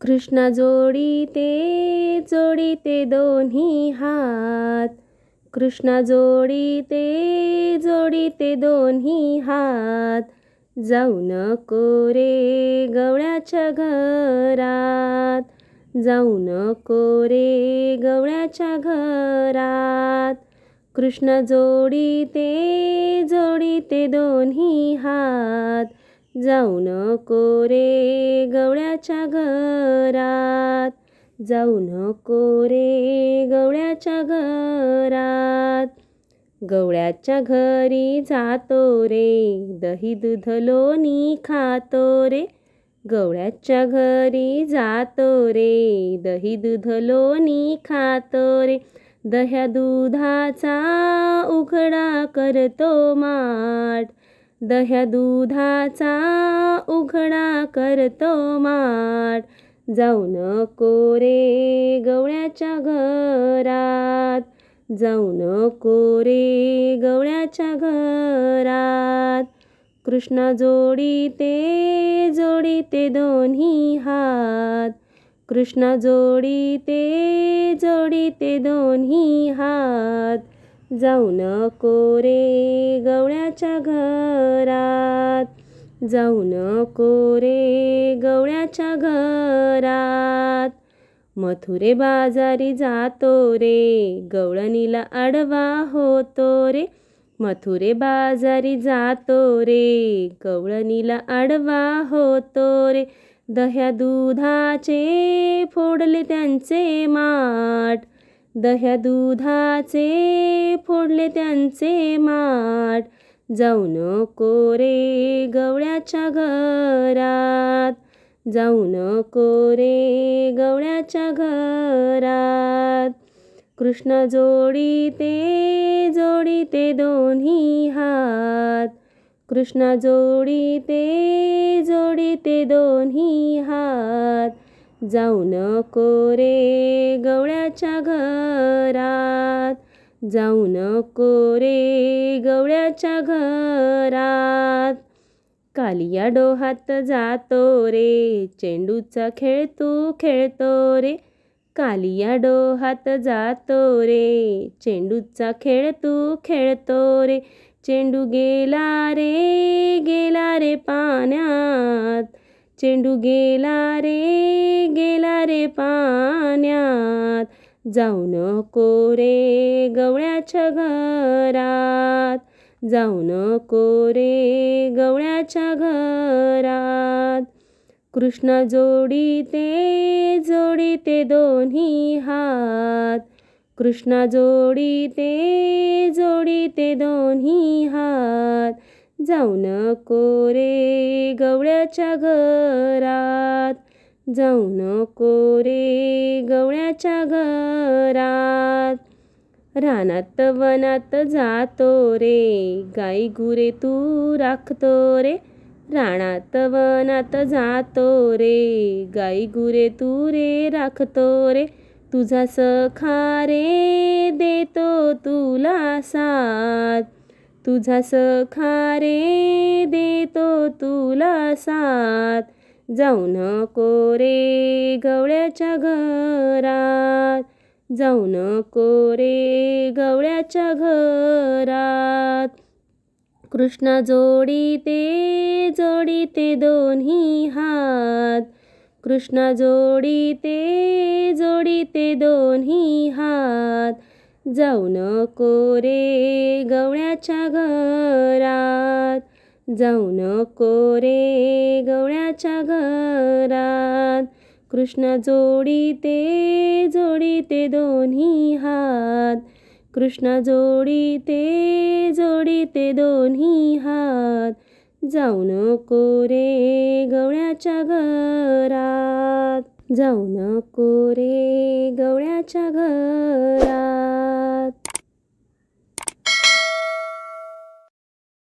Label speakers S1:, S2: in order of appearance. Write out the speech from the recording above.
S1: कृष्णा जोडीते जोडीते दोन्ही हात. कृष्णा जोडीते जोडीते दोन्ही हात. जाऊ नको रे गवळ्याच्या घरात. जाऊ नको रे गवळ्याच्या घरात. कृष्ण जोडीते जोडीते दोन्ही हात. जाऊ नको रे गवळ्याच्या घरात. जाऊ नको रे गवळ्याच्या घरात. गवळ्याच्या घरी जातो रे दही दूध लोणी खातो रे. गवळ्याच्या घरी जातो रे दही दूध लोणी खातो रे. दह्या दुधाचा उघडा करतो माठ. दह्या दुधाचा उघडा करतो माठ जाऊ नको रे गवळ्याच्या घरात. जाऊ नको रे गवळ्याच्या घरात. कृष्ण जोडीते जोडीते दोन्ही हात. कृष्ण जोडीते जोडीते दोन्ही हात. जाऊ नको रे गवळ्याच्या घर जाऊ नको रे गवळ्याच्या घरात. मथुरे बाजारी जातो रे गवळणीला आडवा होतो रे. मथुरे बाजारी जातो रे गवळणीला आडवा होतो रे. दह्या दुधाचे फोडले त्यांचे माठ. दह्या दुधाचे फोडले त्यांचे माठ. जाऊ नको रे गवळ्याच्या घरात. जाऊ नको रे गवळ्याच्या घरात. कृष्ण जोडी ते दोन्ही हात. कृष्ण जोडी ते दोन्ही हात. जाऊ नको रे गवळ्याच्या घरात. जाऊ नको रे गवळ्याच्या घरात. कालिया डोहात जातो रे चेंडूचा खेळ तू खेळतो रे. कालिया डोहात जातो रे चेंडूचा खेळ तू खेळतो रे. चेंडू गेला रे गेला रे पाण्यात. चेंडू गेला रे गेला रे पाण्यात. जाऊ नको रे गवळ्याच्या घरात. जाऊ नको रे गवळ्याच्या घरात. कृष्ण जोडीते जोडीते दोन्ही हात. कृष्ण जोडीते जोडीते दोन्ही हात. जाऊ नको रे गवळ्याच्या घरात. जाऊ नको रे गवळ्याच्या घरात. रानात वनात जातो रे गाई गुरे तू राखतो रे. रानात वनात जातो रे गाई गुरे तू रे राखतो रे. तुझा सखा रे देतो तुला साथ. तुझा सखा रे देतो तुला साथ. जाऊ नको रे गवळ्याच्या घरात. जाऊ नको रे गवळ्याच्या घरात. कृष्ण जोडीते जोडीते दोन्ही हात. कृष्ण जोडीते जोडीते दोन्ही हात. जाऊ नको रे गवळ्याच्या घरात. जाऊ नको रे गवळ्याच्या घरात. कृष्ण जोडीते जोडीते दोन्ही हात. कृष्ण जोडीते जोडीते दोन्ही हात. जाऊ नको रे गवळ्याच्या घरात. जाऊ नको रे गवळ्याच्या घरात.